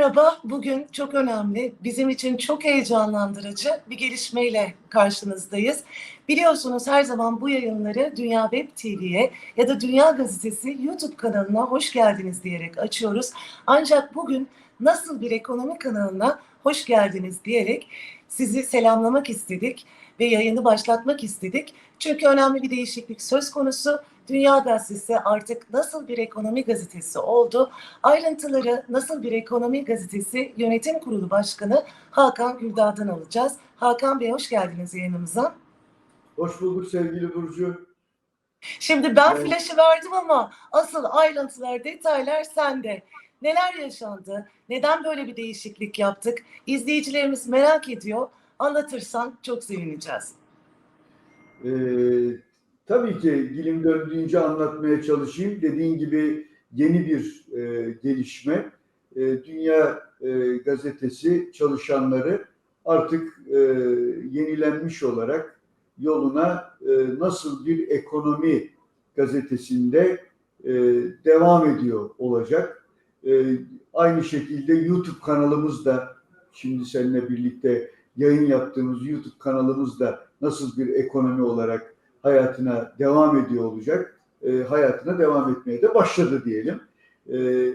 merhaba. Bugün çok önemli, bizim için çok heyecanlandırıcı bir gelişmeyle karşınızdayız. Biliyorsunuz her zaman bu yayınları Dünya Web TV'ye ya da Dünya Gazetesi YouTube kanalına hoş geldiniz diyerek açıyoruz. Ancak bugün nasıl bir ekonomi kanalına hoş geldiniz diyerek sizi selamlamak istedik ve yayını başlatmak istedik. Çünkü önemli bir değişiklik söz konusu. Dünya Gazetesi artık nasıl bir ekonomi gazetesi oldu? Ayrıntıları Nasıl Bir Ekonomi Gazetesi Yönetim Kurulu Başkanı Hakan Güldağ'dan alacağız. Hakan Bey hoş geldiniz yayınımıza. Hoş bulduk sevgili Burcu. Şimdi ben Evet. flaşı verdim ama asıl ayrıntılar, detaylar sende. Neler yaşandı? Neden böyle bir değişiklik yaptık? İzleyicilerimiz merak ediyor. Anlatırsan çok sevineceğiz. Ee, tabii ki dilim döndüğünce anlatmaya çalışayım. Dediğin gibi yeni bir e, gelişme. E, Dünya e, Gazetesi çalışanları artık e, yenilenmiş olarak yoluna e, nasıl bir ekonomi gazetesinde e, devam ediyor olacak. E, aynı şekilde YouTube kanalımız da şimdi seninle birlikte yayın yaptığımız YouTube kanalımız da nasıl bir ekonomi olarak hayatına devam ediyor olacak. E, hayatına devam etmeye de başladı diyelim. E,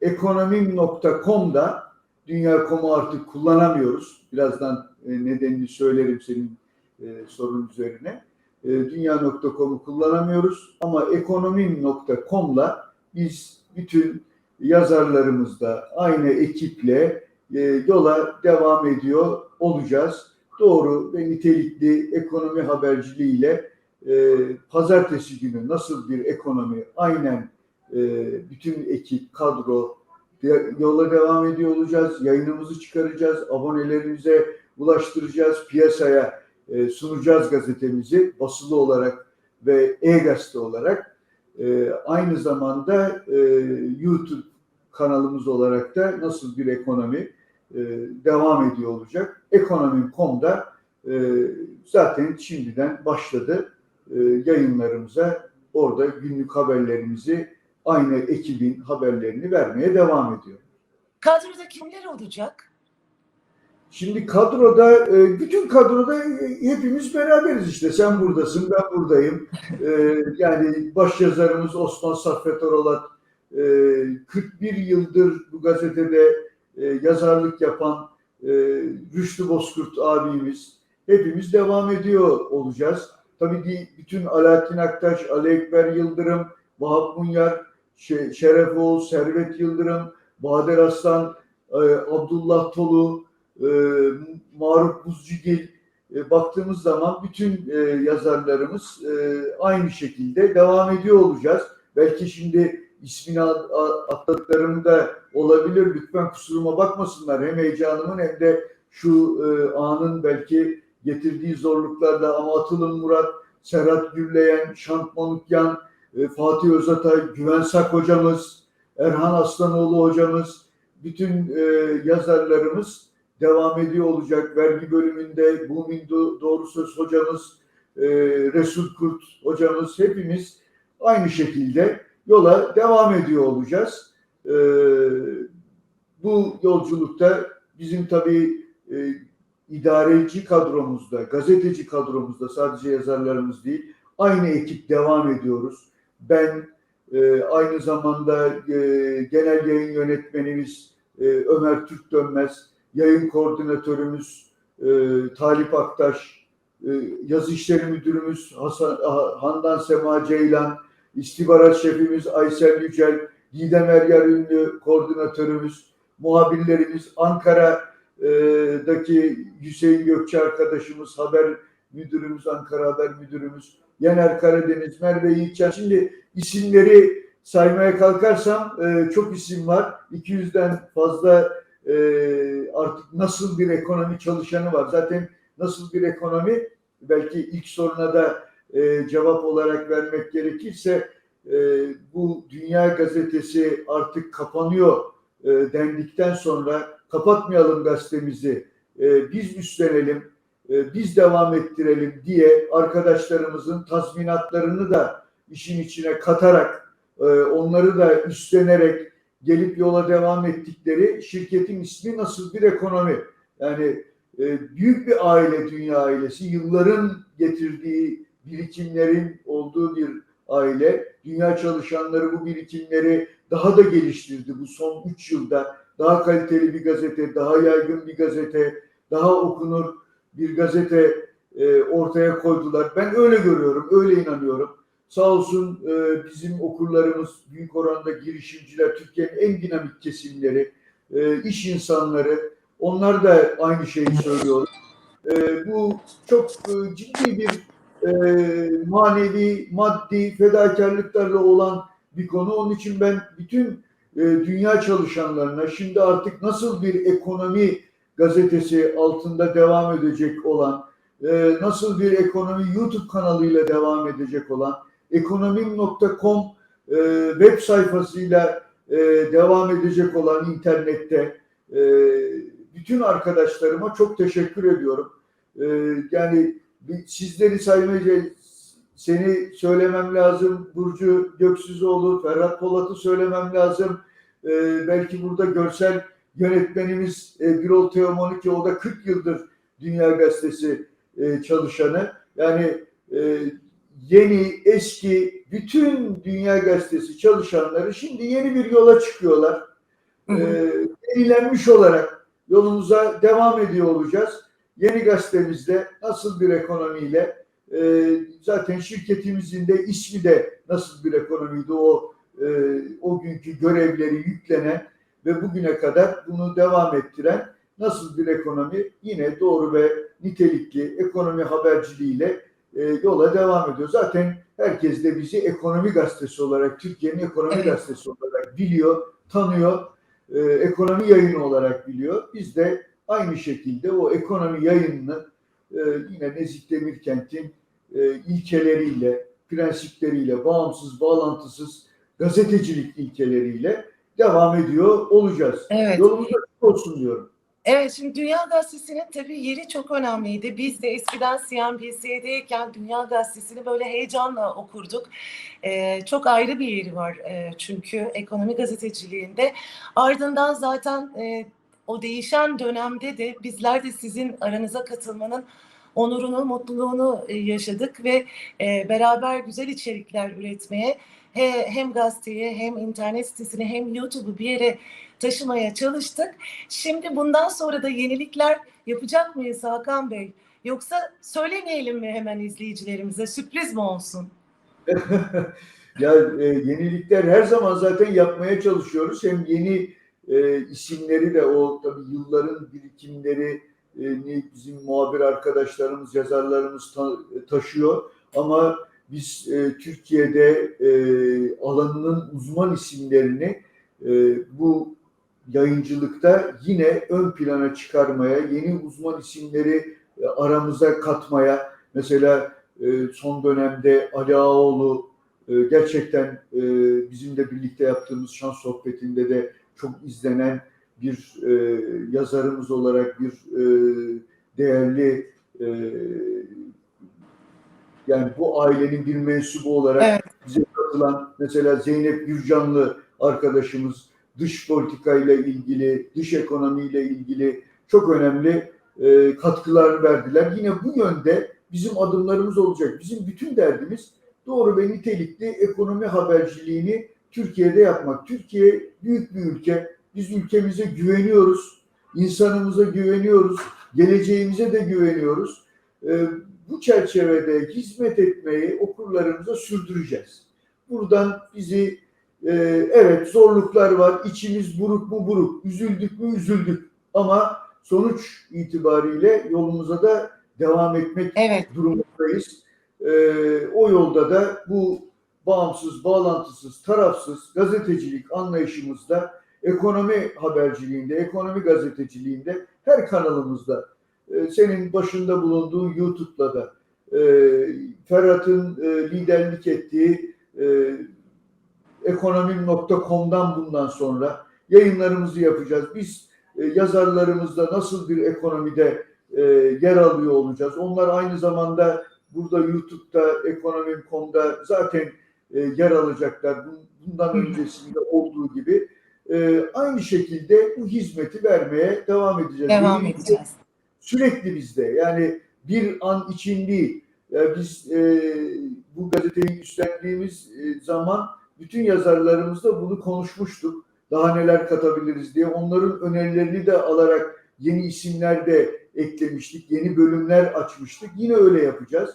ekonomim.com'da Dünya.com'u artık kullanamıyoruz. Birazdan e, nedenini söylerim senin e, sorun üzerine. E, Dünya.com'u kullanamıyoruz ama ekonomim.com'la biz bütün yazarlarımızla aynı ekiple e, yola devam ediyor olacağız. Doğru ve nitelikli ekonomi haberciliğiyle e, pazartesi günü nasıl bir ekonomi aynen e, bütün ekip, kadro yola devam ediyor olacağız. Yayınımızı çıkaracağız, abonelerimize ulaştıracağız, piyasaya e, sunacağız gazetemizi basılı olarak ve e-gazete olarak. E, aynı zamanda e, YouTube kanalımız olarak da nasıl bir ekonomi e, devam ediyor olacak. Ekonomim.com'da e, zaten şimdiden başladı e, yayınlarımıza. Orada günlük haberlerimizi aynı ekibin haberlerini vermeye devam ediyor. Kadroda kimler olacak? Şimdi kadroda, e, bütün kadroda e, hepimiz beraberiz işte. Sen buradasın, ben buradayım. Yani başyazarımız Osman Saffet Oralat, e, 41 yıldır bu gazetede e, yazarlık yapan e, Rüştü Bozkurt abimiz. Hepimiz devam ediyor olacağız. Tabii bütün Alaaddin Aktaş, Ali Ekber Yıldırım, Vahap Munyar, Şe- Şeref Oğuz, Servet Yıldırım, Bahadır Aslan, e, Abdullah Tolu, e, Maruf Buzcugil e, baktığımız zaman bütün e, yazarlarımız e, aynı şekilde devam ediyor olacağız. Belki şimdi ismini atladıklarım da olabilir. Lütfen kusuruma bakmasınlar. Hem heyecanımın hem de şu e, anın belki getirdiği zorluklarla ama Atılım Murat, Serhat Gürleyen, Şant e, Fatih Özatay, Güven Sak hocamız, Erhan Aslanoğlu hocamız, bütün e, yazarlarımız devam ediyor olacak. Vergi bölümünde Bumin Do- Doğru Söz hocamız, e, Resul Kurt hocamız hepimiz aynı şekilde yola devam ediyor olacağız. E, bu yolculukta bizim tabii e, idareci kadromuzda, gazeteci kadromuzda sadece yazarlarımız değil, aynı ekip devam ediyoruz. Ben e, aynı zamanda e, genel yayın yönetmenimiz e, Ömer Türk Dönmez, yayın koordinatörümüz e, Talip Aktaş, e, yazı işleri müdürümüz Hasan, Ha- Handan Sema Ceylan, istihbarat şefimiz Aysel Yücel, Didem Eryar Ünlü koordinatörümüz, muhabirlerimiz Ankara'daki Hüseyin Gökçe arkadaşımız, haber müdürümüz, Ankara Haber Müdürümüz, Yener Karadeniz, Merve Yiğitcan. Şimdi isimleri saymaya kalkarsam e, çok isim var. 200'den fazla e, artık nasıl bir ekonomi çalışanı var. Zaten nasıl bir ekonomi belki ilk soruna da e, cevap olarak vermek gerekirse e, bu Dünya Gazetesi artık kapanıyor e, dendikten sonra kapatmayalım gazetemizi e, biz üstlenelim e, biz devam ettirelim diye arkadaşlarımızın tazminatlarını da işin içine katarak e, onları da üstlenerek gelip yola devam ettikleri şirketin ismi nasıl bir ekonomi? Yani e, büyük bir aile, dünya ailesi, yılların getirdiği birikimlerin olduğu bir aile. Dünya çalışanları bu birikimleri daha da geliştirdi bu son 3 yılda. Daha kaliteli bir gazete, daha yaygın bir gazete, daha okunur bir gazete e, ortaya koydular. Ben öyle görüyorum, öyle inanıyorum. Sağ olsun e, bizim okurlarımız büyük oranda girişimciler, Türkiye'nin en dinamik kesimleri, e, iş insanları, onlar da aynı şeyi söylüyor. E, bu çok e, ciddi bir e, manevi, maddi fedakarlıklarla olan bir konu. Onun için ben bütün e, dünya çalışanlarına şimdi artık nasıl bir ekonomi gazetesi altında devam edecek olan, e, nasıl bir ekonomi YouTube kanalıyla devam edecek olan, ekonomim.com e, web sayfasıyla e, devam edecek olan internette e, bütün arkadaşlarıma çok teşekkür ediyorum. E, yani sizleri saymayacağım, seni söylemem lazım, Burcu Göksüzoğlu, Ferhat Polat'ı söylemem lazım. E, belki burada görsel yönetmenimiz e, Birol Teomaniki, o da 40 yıldır Dünya Gazetesi e, çalışanı. Yani e, yeni, eski, bütün Dünya Gazetesi çalışanları şimdi yeni bir yola çıkıyorlar. Hı hı. E, yenilenmiş olarak yolumuza devam ediyor olacağız. Yeni gazetemizde nasıl bir ekonomiyle e, zaten şirketimizin de ismi de nasıl bir ekonomiydi o e, o günkü görevleri yüklenen ve bugüne kadar bunu devam ettiren nasıl bir ekonomi yine doğru ve nitelikli ekonomi haberciliğiyle e, yola devam ediyor. Zaten herkes de bizi ekonomi gazetesi olarak, Türkiye'nin ekonomi Evet. gazetesi olarak biliyor, tanıyor, e, ekonomi yayını olarak biliyor. Biz de aynı şekilde o ekonomi yayınını e, yine Nezih Demirkent'in e, ilkeleriyle, prensipleriyle, bağımsız, bağlantısız gazetecilik ilkeleriyle devam ediyor olacağız. Evet. Yolumuz açık olsun diyorum. Evet, şimdi Dünya Gazetesi'nin tabii yeri çok önemliydi. Biz de eskiden CNBC'deyken Dünya Gazetesi'ni böyle heyecanla okurduk. Ee, çok ayrı bir yeri var e, çünkü ekonomi gazeteciliğinde. Ardından zaten e, o değişen dönemde de bizler de sizin aranıza katılmanın onurunu, mutluluğunu e, yaşadık ve e, beraber güzel içerikler üretmeye he- hem gazeteye hem internet sitesini hem YouTube'u bir yere taşımaya çalıştık. Şimdi bundan sonra da yenilikler yapacak mıyız Hakan Bey? Yoksa söylemeyelim mi hemen izleyicilerimize? Sürpriz mi olsun? ya e, yenilikler her zaman zaten yapmaya çalışıyoruz. Hem yeni e, isimleri de o tabii yılların birikimleri e, bizim muhabir arkadaşlarımız, yazarlarımız ta- taşıyor. Ama biz e, Türkiye'de e, alanının uzman isimlerini e, bu yayıncılıkta yine ön plana çıkarmaya, yeni uzman isimleri e, aramıza katmaya, mesela e, son dönemde Ali Ağaoğlu e, gerçekten e, bizimle birlikte yaptığımız şans sohbetinde de çok izlenen bir e, yazarımız olarak bir e, değerli e, yani bu ailenin bir mensubu olarak Evet. bize katılan mesela Zeynep Gürcanlı arkadaşımız dış politikayla ilgili, dış ekonomiyle ilgili çok önemli e, katkılar verdiler. Yine bu yönde bizim adımlarımız olacak. Bizim bütün derdimiz doğru ve nitelikli ekonomi haberciliğini Türkiye'de yapmak. Türkiye büyük bir ülke. Biz ülkemize güveniyoruz. insanımıza güveniyoruz. Geleceğimize de güveniyoruz. E, bu çerçevede hizmet etmeyi okurlarımıza sürdüreceğiz. Buradan bizi e, evet zorluklar var. İçimiz buruk mu buruk. Üzüldük mü üzüldük. Ama sonuç itibariyle yolumuza da devam etmek Evet. durumundayız. Ee, o yolda da bu bağımsız, bağlantısız, tarafsız gazetecilik anlayışımızda ekonomi haberciliğinde, ekonomi gazeteciliğinde her kanalımızda e, senin başında bulunduğun YouTube'da da e, Ferhat'ın e, liderlik ettiği e, ekonomim.com'dan bundan sonra yayınlarımızı yapacağız. Biz yazarlarımızda nasıl bir ekonomide yer alıyor olacağız. Onlar aynı zamanda burada YouTube'da, ekonomim.com'da zaten e, yer alacaklar. Bun- Bundan öncesinde olduğu gibi e, aynı şekilde bu hizmeti vermeye devam edeceğiz. Devam edeceğiz. Sürekli bizde. Yani bir an için değil. Ya biz e, bu gazeteyi üstlendiğimiz e, zaman bütün yazarlarımızla bunu konuşmuştuk. Daha neler katabiliriz diye. Onların önerilerini de alarak yeni isimler de eklemiştik. Yeni bölümler açmıştık. Yine öyle yapacağız.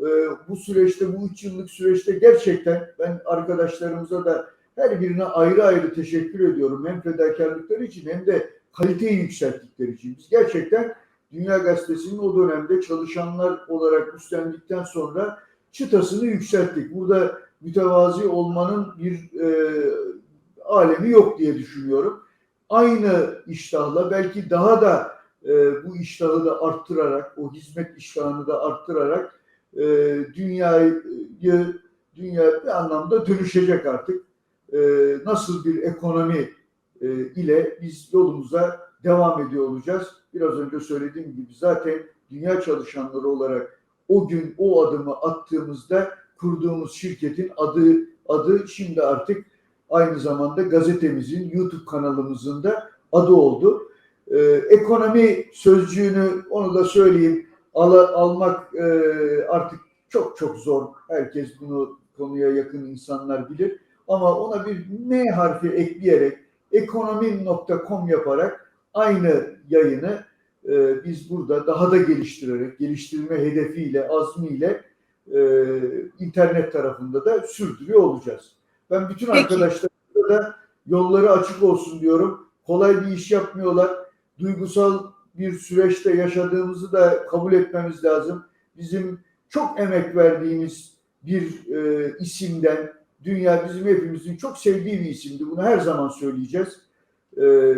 E, bu süreçte, bu üç yıllık süreçte gerçekten ben arkadaşlarımıza da her birine ayrı ayrı teşekkür ediyorum. Hem fedakarlıkları için hem de kaliteyi yükselttikleri için. Biz gerçekten Dünya Gazetesi'nin o dönemde çalışanlar olarak üstlendikten sonra çıtasını yükselttik. Burada mütevazi olmanın bir e, alemi yok diye düşünüyorum. Aynı iştahla belki daha da e, bu iştahı da arttırarak, o hizmet iştahını da arttırarak e, dünyayı dünya bir anlamda dönüşecek artık. E, nasıl bir ekonomi e, ile biz yolumuza devam ediyor olacağız. Biraz önce söylediğim gibi zaten dünya çalışanları olarak o gün o adımı attığımızda kurduğumuz şirketin adı adı şimdi artık aynı zamanda gazetemizin YouTube kanalımızın da adı oldu. Ee, ekonomi sözcüğünü onu da söyleyeyim al, almak e, artık çok çok zor. Herkes bunu konuya yakın insanlar bilir. Ama ona bir M harfi ekleyerek ekonomi.com yaparak aynı yayını e, biz burada daha da geliştirerek, geliştirme hedefiyle, azmiyle e, internet tarafında da sürdürüyor olacağız. Ben bütün Peki. da yolları açık olsun diyorum. Kolay bir iş yapmıyorlar. Duygusal bir süreçte yaşadığımızı da kabul etmemiz lazım. Bizim çok emek verdiğimiz bir e, isimden, dünya bizim hepimizin çok sevdiği bir isimdi. Bunu her zaman söyleyeceğiz. Ee,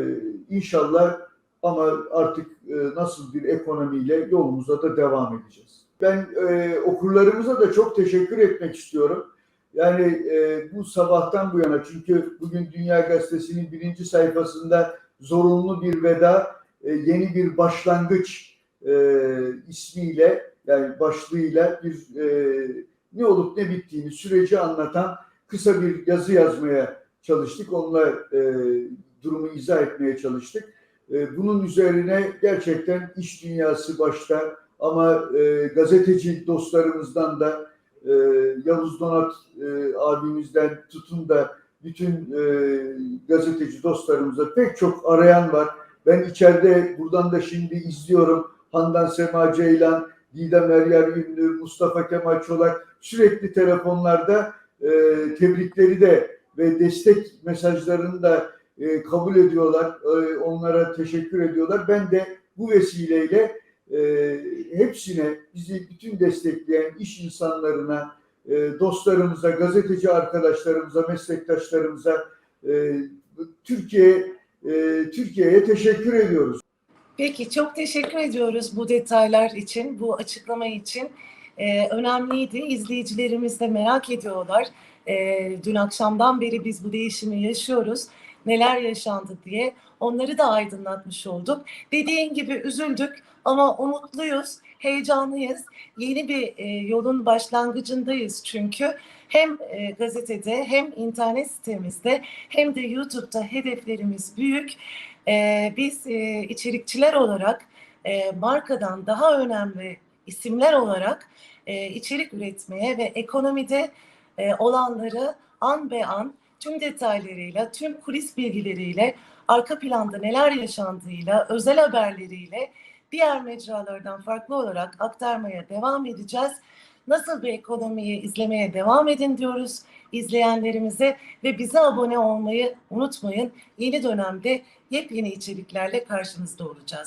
inşallah ama artık e, nasıl bir ekonomiyle yolumuza da devam edeceğiz. Ben e, okurlarımıza da çok teşekkür etmek istiyorum. Yani e, bu sabahtan bu yana çünkü bugün Dünya Gazetesi'nin birinci sayfasında zorunlu bir veda, e, yeni bir başlangıç e, ismiyle yani başlığıyla bir e, ne olup ne bittiğini süreci anlatan kısa bir yazı yazmaya çalıştık. Onunla e, durumu izah etmeye çalıştık. E, bunun üzerine gerçekten iş dünyası başta ama e, gazeteci dostlarımızdan da e, Yavuz Donat e, abimizden tutun da bütün e, gazeteci dostlarımıza pek çok arayan var. Ben içeride buradan da şimdi izliyorum. Handan Sema Ceylan, Didem Eryar Ünlü, Mustafa Kemal Çolak sürekli telefonlarda e, tebrikleri de ve destek mesajlarını da e, kabul ediyorlar. E, onlara teşekkür ediyorlar. Ben de bu vesileyle e, hepsine, bizi bütün destekleyen iş insanlarına, e, dostlarımıza, gazeteci arkadaşlarımıza, meslektaşlarımıza, e, Türkiye e, Türkiye'ye teşekkür ediyoruz. Peki çok teşekkür ediyoruz bu detaylar için, bu açıklama için. Ee, önemliydi. İzleyicilerimiz de merak ediyorlar. Ee, dün akşamdan beri biz bu değişimi yaşıyoruz. Neler yaşandı diye onları da aydınlatmış olduk. Dediğin gibi üzüldük ama umutluyuz, heyecanlıyız. Yeni bir e, yolun başlangıcındayız çünkü. Hem e, gazetede hem internet sitemizde hem de YouTube'da hedeflerimiz büyük. Ee, biz e, içerikçiler olarak e, markadan daha önemli isimler olarak e, içerik üretmeye ve ekonomide e, olanları an be an tüm detaylarıyla, tüm kulis bilgileriyle, arka planda neler yaşandığıyla, özel haberleriyle diğer mecralardan farklı olarak aktarmaya devam edeceğiz. Nasıl bir ekonomiyi izlemeye devam edin diyoruz izleyenlerimize ve bize abone olmayı unutmayın. Yeni dönemde yepyeni içeriklerle karşınızda olacağız.